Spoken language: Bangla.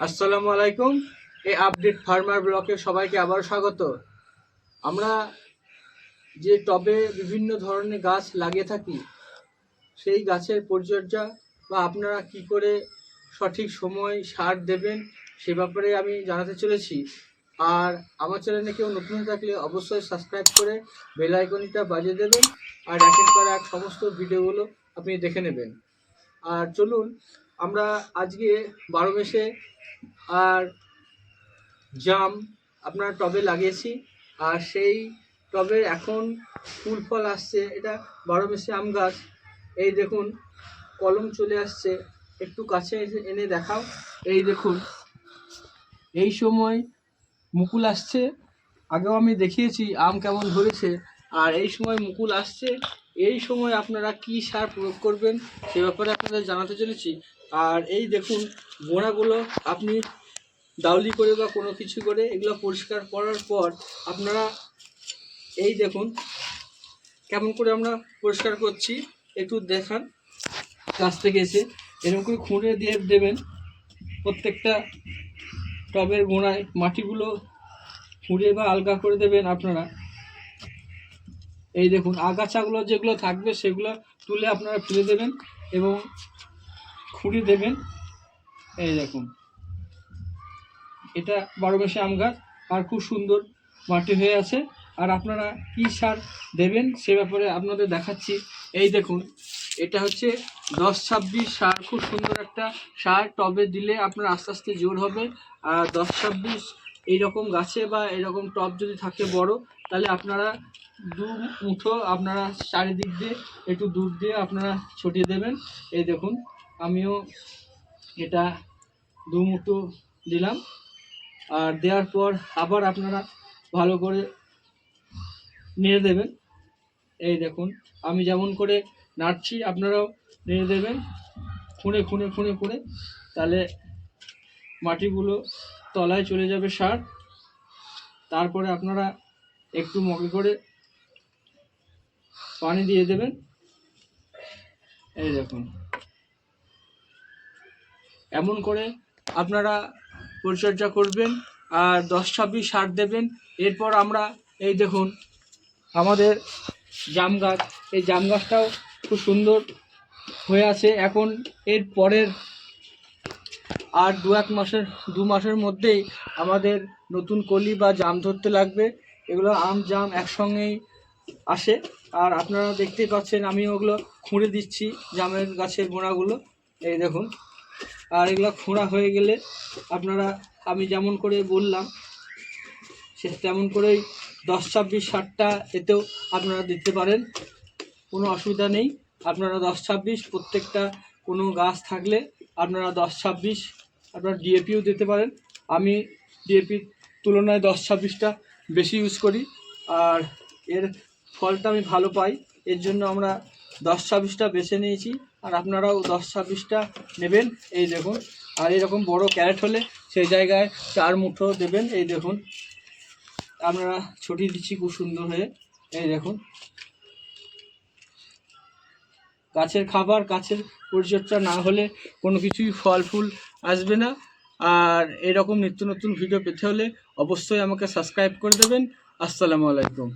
আসসালামু আলাইকুম এই আপডেট ফার্মার ব্লকে সবাইকে আবার স্বাগত। আমরা যে টবে বিভিন্ন ধরনের গাছ লাগিয়ে থাকি, সেই গাছের পরিচর্যা বা আপনারা কি করে সঠিক সময় সার দেবেন সে ব্যাপারে আমি জানাতে চলেছি। আর আমার চ্যানেলে কেউ নতুন থাকলে অবশ্যই সাবস্ক্রাইব করে বেল আইকনটা বাজিয়ে দেবেন, আর একের পর এক সমস্ত ভিডিওগুলো আপনি দেখে নেবেন। আর চলুন আমরা আজকে বারো মেশে আর জাম আপনার টবে লাগিয়েছি। আর সেই টবে এখন ফুল ফল আসছে। এটা বারো মেশে আম গাছ। এই দেখুন, কলম চলে আসছে। একটু কাছে এনে দেখাও। এই দেখুন, এই সময় মুকুল আসছে। আগেও আমি দেখিয়েছি আম কেমন ধরেছে। আর এই সময় মুকুল আসছে। এই সময় আপনারা কি সার প্রয়োগ করবেন সে ব্যাপারে আপনাদের জানাতে চলেছি। আর এই দেখুন গোড়াগুলো আপনি দাউলি করে বা কোনো কিছু করে এগুলো পরিষ্কার করার পর আপনারা এই দেখুন কেমন করে আমরা পরিষ্কার করছি, একটু দেখান। কাছ থেকে এসে এরকম করে খুঁড়ে দিয়ে দেবেন প্রত্যেকটা টবের গোড়ায় মাটিগুলো খুঁড়ে বা আলগা করে দেবেন আপনারা। এই দেখুন, আগাছাগুলো যেগুলো থাকবে সেগুলো তুলে আপনারা ফেলে দেবেন এবং খুঁড়ে দেবেন। এই দেখুন। এটা বারো মাসে আম গাছ, আর খুব সুন্দর মাটি হয়ে আছে। আর আপনারা কী সার দেবেন সে ব্যাপারে আপনাদের দেখাচ্ছি। এই দেখুন, এটা হচ্ছে দশ ছাব্বিশ সার। খুব সুন্দর একটা সার, টবে দিলে আপনার আস্তে আস্তে জোর হবে। আর দশ ছাব্বিশ এইরকম গাছে বা এরকম টব যদি থাকে বড়, তাহলে আপনারা দু মুঠো আপনারা চারিদিক দিয়ে, একটু দূর দিয়ে আপনারা ছটিয়ে দেবেন। এই দেখুন আমিও এটা দু মুঠো দিলাম। আর দেওয়ার পর আবার আপনারা ভালো করে নেড়ে দেবেন। এই দেখুন, আমি যেমন করে নাড়ছি, আপনারাও নেড়ে দেবেন। খুঁড়ে খুঁড়ে খুঁড়ে খুঁড়ে তাহলে মাটিগুলো তলায় চলে যাবে সার। তারপরে আপনারা একটু মগে করে পানি দিয়ে দেবেন। এই দেখুন। এমন করে আপনারা পরিচর্যা করবেন আর দশ ছাব্বিশ সার দেবেন। এরপর আমরা এই দেখুন, আমাদের জাম গাছ। এই জাম গাছটাও খুব সুন্দর হয়ে আছে। এখন এর পরের আর দু এক মাসের, দু মাসের মধ্যেই আমাদের নতুন কলি বা জাম ধরতে লাগবে। এগুলো আম, জাম একসঙ্গেই আসে। আর আপনারা দেখতেই পাচ্ছেন আমি ওগুলো খুঁড়ে দিচ্ছি জামের গাছের গোড়াগুলো এই দেখুন আর এগুলো খোঁড়া হয়ে গেলে আপনারা, আমি যেমন করে বললাম, সে তেমন করেই দশ, ছাব্বিশ, ষাটটা এতেও আপনারা দিতে পারেন। কোনো অসুবিধা নেই। আপনারা দশ, ছাব্বিশ, প্রত্যেকটা কোনো গাছ থাকলে আপনারা দশ, ছাব্বিশ, আপনারা ডিএপিও দিতে পারেন। আমি ডিএপির তুলনায় দশ, ছাব্বিশটা বেশি ইউজ করি। আর এর ফলটা আমি ভালো পাই। এর জন্য আমরা দশ ছাব্বিশটা বেছে নিয়েছি, আর আপনারাও দশ ছাব্বিশটা নেবেন। এই দেখুন, আর এরকম বড় ক্যারেট হলে সেই জায়গায় চার মুঠো দেবেন। এই দেখুন আপনারা ছুটি দিচ্ছি খুব সুন্দর হয়ে। এই দেখুন, গাছের খাবার, গাছের পরিচর্যা না হলে কোনো কিছুই ফল, ফুল আসবে না। আর এরকম নিত্য নতুন ভিডিও পেতে হলে অবশ্যই আমাকে সাবস্ক্রাইব করে দেবেন। আসসালামু আলাইকুম।